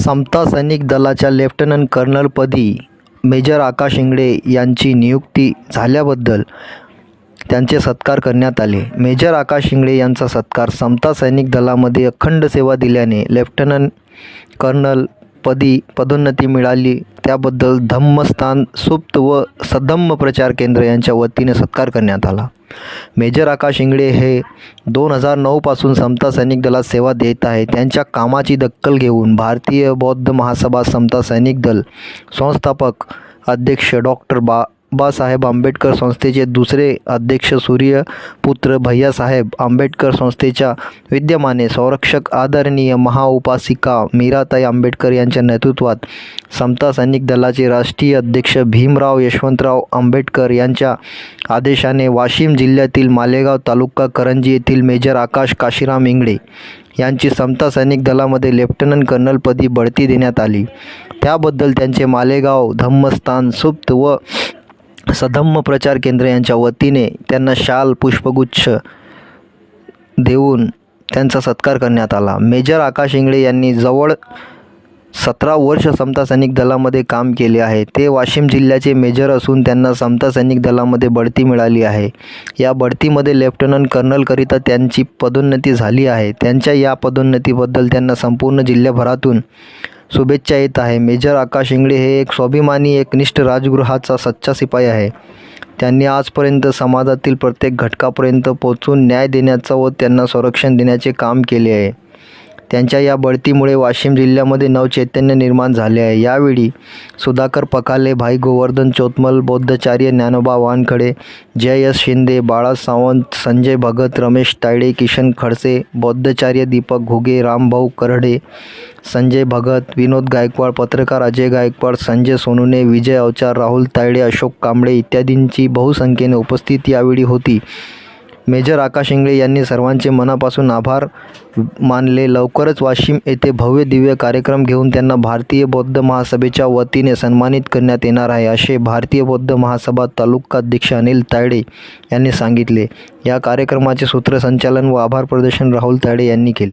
समता सैनिक दलाच्या लेफ्टनंट कर्नलपदी मेजर आकाश इंगळे यांची नियुक्ती झाल्याबद्दल त्यांचे सत्कार करण्यात आले. मेजर आकाश इंगळे यांचा सत्कार समता सैनिक दलामध्ये अखंड सेवा दिल्याने लेफ्टनंट कर्नल पदी पदोन्नती मिळाली. त्याबद्दल धम्मस्थान सुप्त व सधम्म प्रचार केंद्र यांच्या वतीने सत्कार करण्यात आला. मेजर आकाश इंगळे हे दोन हजार नऊपासून समता सैनिक दलात सेवा देत आहे त्यांच्या कामाची दक्कल घेऊन भारतीय बौद्ध महासभा समता सैनिक दल संस्थापक अध्यक्ष डॉक्टर बा बाबासाहेब आंबेडकर संस्थेचे दुसरे अध्यक्ष सूर्यपुत्र भैयासाहेब आंबेडकर संस्थेच्या विद्यमाने संरक्षक आदरणीय महाउपासिका मीराताई आंबेडकर यांच्या नेतृत्वात समता सैनिक दलाचे राष्ट्रीय अध्यक्ष भीमराव यशवंतराव आंबेडकर यांच्या आदेशाने वाशिम जिल्ह्यातील मालेगाव तालुका करंजी येथील मेजर आकाश काशीराम इंगळे यांची समता सैनिक दलामध्ये लेफ्टनंट कर्नलपदी बढती देण्यात आली. त्याबद्दल त्यांचे मालेगाव धम्मस्थान सुप्त व सधम्म प्रचार केंद्र यांच्या वतीने त्यांना शाल पुष्पगुच्छ देऊन त्यांचा सत्कार करण्यात आला. मेजर आकाश इंगळे यांनी जवळ सतरा वर्ष समता सैनिक दलामध्ये काम केले आहे. ते वाशिम जिल्ह्याचे मेजर असून त्यांना समता सैनिक दलामध्ये बढती मिळाली आहे. या बढतीमध्ये लेफ्टनंट कर्नलकरिता त्यांची पदोन्नती झाली आहे. त्यांच्या या पदोन्नतीबद्दल त्यांना संपूर्ण जिल्ह्याभरातून शुभेच्छा येत आहे. मेजर आकाश इंगळे हे एक स्वाभिमानी एकनिष्ठ राजगृहाचा सच्चा शिपाई आहे. त्यांनी आजपर्यंत समाजातील प्रत्येक घटकापर्यंत पोचून न्याय देण्याचं व त्यांना संरक्षण देण्याचे काम केले आहे. त्यांच्या या बढतीमुळे वाशिम जिल्ह्यामध्ये नवचैतन्य निर्माण झाले आहे. यावेळी सुधाकर पकाले भाई गोवर्धन चोतमल बौद्धचार्य ज्ञानोबा वानखडे जय एस शिंदे बाळा सावंत संजय भगत रमेश तायडे किशन खडसे बौद्धचार्य दीपक घुगे रामभाऊ करडे संजय भगत विनोद गायकवाड पत्रकार अजय गायकवाड संजय सोनुने विजय अवचार राहुल तायडे अशोक कांबळे इत्यादींची बहुसंख्येने उपस्थिती यावेळी होती. मेजर आकाश इंगळे यांनी सर्वांचे मनापासून आभार मानले. लवकरच वाशिम येथे भव्य दिव्य कार्यक्रम घेऊन त्यांना भारतीय बौद्ध महासभेच्या वतीने सन्मानित करण्यात येणार आहे असे भारतीय बौद्ध महासभा तालुकाध्यक्ष अनिल तायडे यांनी सांगितले. या कार्यक्रमाचे सूत्रसंचालन व आभार प्रदर्शन राहुल तायडे यांनी केले.